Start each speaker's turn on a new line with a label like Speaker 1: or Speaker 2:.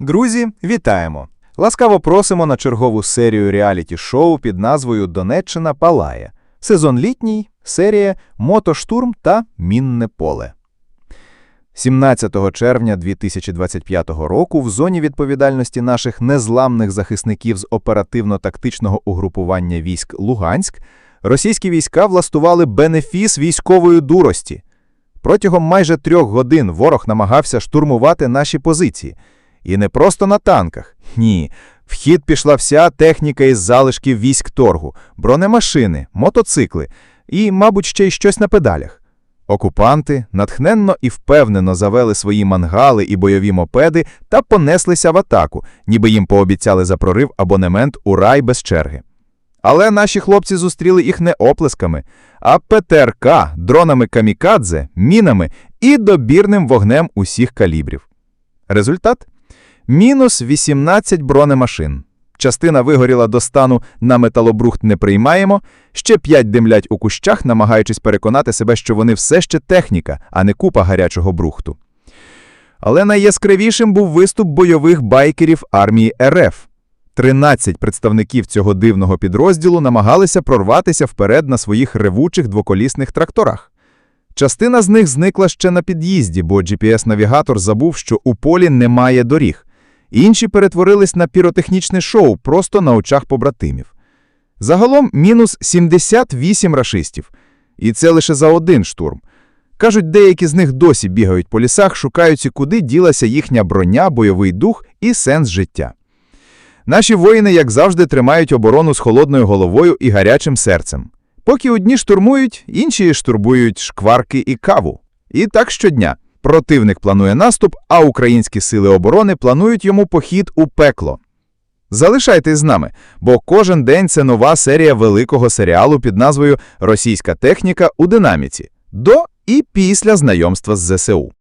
Speaker 1: Друзі, вітаємо! Ласкаво просимо на чергову серію реаліті-шоу під назвою Донеччина палає. Сезон літній, серія Мотоштурм та Мінне поле. 17 червня 2025 року в зоні відповідальності наших незламних захисників з оперативно-тактичного угрупування військ Луганськ російські війська влаштували бенефіс військової дурості. Протягом майже трьох годин ворог намагався штурмувати наші позиції. І не просто на танках. Ні. В хід пішла вся техніка із залишків військ торгу, бронемашини, мотоцикли і, мабуть, ще й щось на педалях. Окупанти натхненно і впевнено завели свої мангали і бойові мопеди та понеслися в атаку, ніби їм пообіцяли за прорив абонемент у рай без черги. Але наші хлопці зустріли їх не оплесками, а ПТРК, дронами камікадзе, мінами і добірним вогнем усіх калібрів. Результат? Мінус 18 бронемашин. Частина вигоріла до стану «на металобрухт не приймаємо», ще 5 димлять у кущах, намагаючись переконати себе, що вони все ще техніка, а не купа гарячого брухту. Але найяскравішим був виступ бойових байкерів армії РФ. 13 представників цього дивного підрозділу намагалися прорватися вперед на своїх ревучих двоколісних тракторах. Частина з них зникла ще на під'їзді, бо GPS-навігатор забув, що у полі немає доріг. Інші перетворились на піротехнічне шоу просто на очах побратимів. Загалом мінус 78 рашистів. І це лише за один штурм. Кажуть, деякі з них досі бігають по лісах, шукаючи, куди ділася їхня броня, бойовий дух і сенс життя. Наші воїни, як завжди, тримають оборону з холодною головою і гарячим серцем. Поки одні штурмують, інші штурбують шкварки і каву. І так щодня. Противник планує наступ, а українські сили оборони планують йому похід у пекло. Залишайтесь з нами, бо кожен день це нова серія великого серіалу під назвою Російська техніка у динаміці до і після знайомства з ЗСУ.